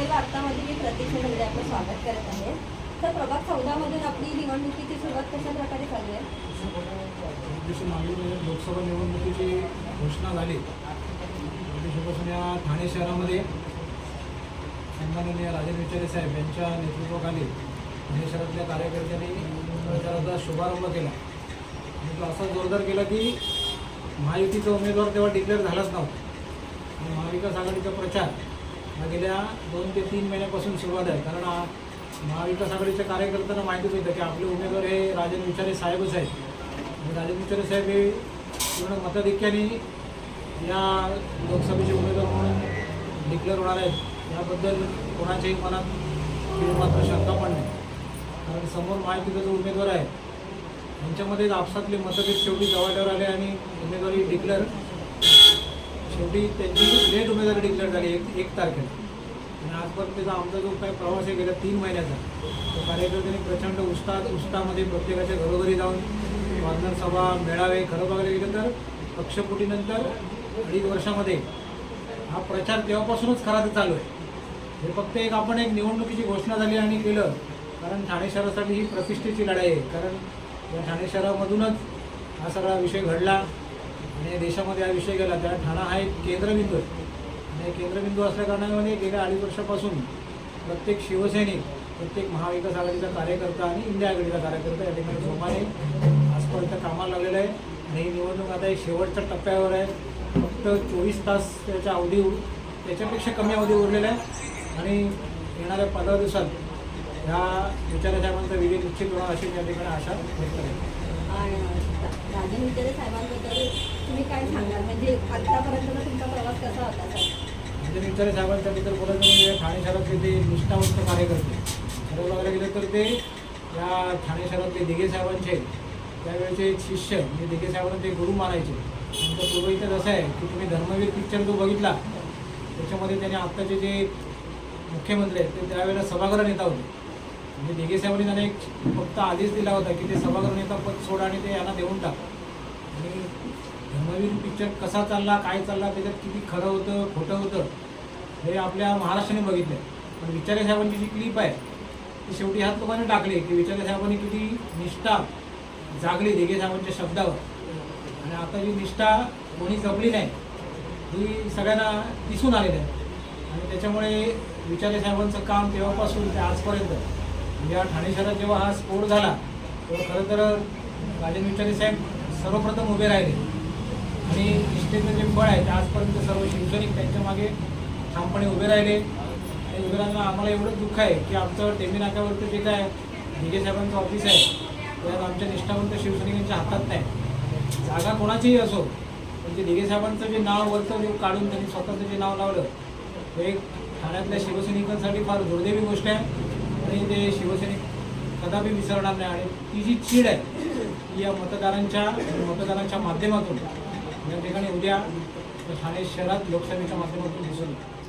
पनवेल आत्तामध्ये मी प्रतीक्षा ढवळे आपलं स्वागत करत आहे. तर प्रभाग चौदामधून आपली निवडणुकीची सुरुवात कशा प्रकारे चालू आहे? लोकसभा निवडणुकीची घोषणा झाली. त्या या ठाणे शहरामध्ये सन्माननीय राजन विचारे साहेब यांच्या नेतृत्वाखाली ठाणे शहरातल्या कार्यकर्त्यांनी प्रचाराचा शुभारंभ केला. आणि तो असा जोरदार केला की महायुतीचा उमेदवार तेव्हा डिक्लेअर झालाच नव्हता. आणि महाविकास आघाडीचा प्रचार हा गेल्या दोन ते तीन महिन्यापासून सुरुवात आहे. कारण महाविकास आघाडीच्या कार्यकर्त्यांना माहितीच होतं की आपले उमेदवार हे राजन विचारे साहेबच आहेत. आणि राजन विचारे साहेब हे पूर्ण मताधिक्याने या लोकसभेचे उमेदवार म्हणून डिक्लेअर होणार आहेत. याबद्दल कोणाच्याही मनात मात्र शंका पण नाही. कारण समोर महायुतीचा जो उमेदवार आहे त्यांच्यामध्ये आपसातले मतभेद शेवटी जवळवर आले आणि उमेदवारी डिक्लेअर शेवटी त्यांची लेट उमेदवारी डिक्लेअर झाली एक एक तारखेला. आणि आजपर्यंतचा आमचा जो काही प्रवास आहे गेल्या तीन महिन्याचा तो कार्यकर्त्यांनी प्रचंड उत्साह उत्साहामध्ये प्रत्येकाच्या घरोघरी जाऊन वादन सभा मेळावे खरं बघायला गेलं तर पक्षपुटीनंतर अडीच वर्षामध्ये हा प्रचार तेव्हापासूनच खरा तर चालू आहे. हे फक्त एक आपण एक निवडणुकीची घोषणा झाली आणि केलं कारण ठाणे शहरासाठी ही प्रतिष्ठेची लढाई आहे. कारण या ठाणे शहरामधूनच हा सगळा विषय घडला. आणि देशामध्ये हा विषय गेला त्या ठाणा हा एक केंद्रबिंदू आहे. आणि केंद्रबिंदू असल्याकारणाने गेल्या अडीच वर्षापासून प्रत्येक शिवसैनिक प्रत्येक महाविकास आघाडीचा कार्यकर्ता आणि इंडिया आघाडीचा कार्यकर्ता या ठिकाणी जोमाने आजपर्यंत कामाला लागलेला आहे. आणि ही निवडणूक आता एक शेवटच्या टप्प्यावर आहे. फक्त चोवीस तास त्याच्या अवधी त्याच्यापेक्षा कमी अवधी उरलेला आहे. आणि येणाऱ्या पंधरा दिवसात ह्या विचारा विजय निश्चित होणार अशी या ठिकाणी आशा व्यक्त करतो आणि राजन विचारे साहेबांबद्दल तुम्ही काय सांगाल? म्हणजे आत्तापर्यंतचा तुमचा प्रवास कसा होता म्हणजे साहेबांसाठी तर बोलायचं म्हणजे ठाणे शहरातले ते निष्ठावंत कार्यकर्ते. खरं बघायला गेलं तर ते या ठाणे शहरातले दिघे साहेबांचे त्यावेळेचे शिष्य म्हणजे दिघे साहेबांना ते गुरु मानायचे. त्यांचं पूर्वइतिहास असं आहे की तुम्ही धर्मवीर पिक्चर जो बघितला त्याच्यामध्ये त्यांनी आत्ताचे जे मुख्यमंत्री आहेत ते त्यावेळेला सभागृह नेता होते. म्हणजे दिघे साहेबांनी त्यांना एक फक्त आदेश दिला होता की ते सभागृह नेता पद सोडा आणि ते यांना देऊन टाक. आणि धर्मवीर पिक्चर कसा चालला काय चालला त्याच्यात किती खरं होतं खोटं होतं हे आपल्या महाराष्ट्राने बघितलं पण विचारे साहेबांची जी क्लिप आहे ती शेवटी ह्याच लोकांनी टाकली की विचारे साहेबांनी किती निष्ठा जागली देगे साहेबांच्या शब्दावर. आणि आता जी निष्ठा कोणी जपली नाही ही सगळ्यांना दिसून आलेली आहे. आणि त्याच्यामुळे विचारे साहेबांचं काम तेव्हापासून ते आजपर्यंत. म्हणजे या ठाणे शहरात जेव्हा हा स्फोट झाला तेव्हा खरं तर राजन विचारे साहेब सर्वप्रथम उभे राहिले. आणि निष्ठेचं जे फळ आहे ते आजपर्यंत सर्व शिवसैनिक त्यांच्या मागे ठामपणे उभे राहिले. आणि उभे राहताना आम्हाला एवढंच दुःख आहे की आमचं टेंबी नाक्यावरचं जे काय दिघे साहेबांचं ऑफिस आहे त्यात आमच्या निष्ठावंत शिवसैनिकांच्या हातात नाही. जागा कोणाचीही असो पण ते साहेबांचं जे नाव वरचं जे काढून त्यांनी स्वतःचं जे नाव लावलं हे एक ठाण्यातल्या शिवसैनिकांसाठी फार दुर्दैवी गोष्ट आहे. आणि ते शिवसैनिक कदापि विसरणार नाही. आणि ती जी चीड आहे ती या मतदारांच्या मतदारांच्या माध्यमातून या ठिकाणी उद्या ठाणे शहरात लोकसभेच्या माध्यमातून दिसून